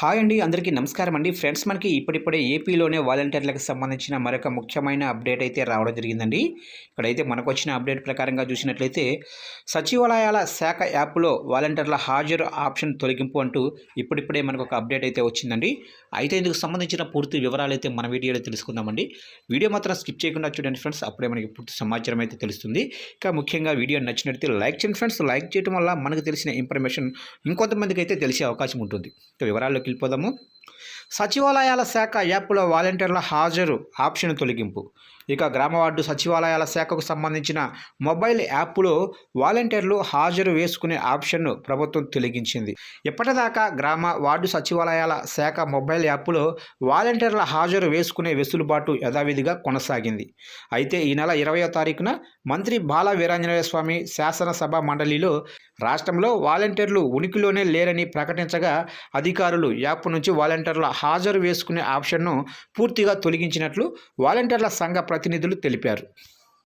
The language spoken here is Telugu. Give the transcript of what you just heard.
హాయ్ అండి అందరికీ నమస్కారం అండి. ఫ్రెండ్స్ మనకి ఇప్పుడిప్పుడే ఏపీలోనే వాలంటీర్లకు సంబంధించిన మరొక ముఖ్యమైన అప్డేట్ అయితే రావడం జరిగిందండి. ఇక్కడైతే మనకు వచ్చిన అప్డేట్ ప్రకారంగా చూసినట్లయితే సచివాలయాల శాఖ యాప్లో వాలంటీర్ల హాజరు ఆప్షన్ తొలగింపు అంటూ ఇప్పుడిప్పుడే మనకు ఒక అప్డేట్ అయితే వచ్చిందండి. అయితే ఇందుకు సంబంధించిన పూర్తి వివరాలు అయితే మన వీడియోలో తెలుసుకుందామండి. వీడియో మాత్రం స్కిప్ చేయకుండా చూడండి ఫ్రెండ్స్ అప్పుడే మనకి పూర్తి సమాచారం అయితే తెలుస్తుంది. ఇంకా ముఖ్యంగా వీడియో నచ్చినట్లయితే లైక్ చేయండి ఫ్రెండ్స్. లైక్ చేయడం వల్ల మనకు తెలిసిన ఇన్ఫర్మేషన్ ఇంకొంతమందికి అయితే తెలిసే అవకాశం ఉంటుంది. ఇక వివరాల్లోకి వెళ్ళిపోదాము సచివాలయాల శాఖ యాప్లో వాలంటీర్ల హాజరు ఆప్షన్ తొలగింపు. ఇక గ్రామ వార్డు సచివాలయాల శాఖకు సంబంధించిన మొబైల్ యాప్లో వాలంటీర్లు హాజరు వేసుకునే ఆప్షన్ను ప్రభుత్వం తొలగించింది. ఇప్పటిదాకా గ్రామ వార్డు సచివాలయాల శాఖ మొబైల్ యాప్లో వాలంటీర్ల హాజరు వేసుకునే వెసులుబాటు యథావిధిగా కొనసాగింది. అయితే ఈ నెల ఇరవయో తారీఖున మంత్రి బాల వీరాంజనేయ స్వామి శాసనసభ మండలిలో రాష్ట్రంలో వాలంటీర్లు ఉనికిలోనే లేరని ప్రకటించగా అధికారులు యాప్ నుంచి వాలంటీర్ల హాజరు వేసుకునే ఆప్షన్ను పూర్తిగా తొలగించినట్లు వాలంటీర్ల సంఘ ప్రతినిధులు తెలిపారు.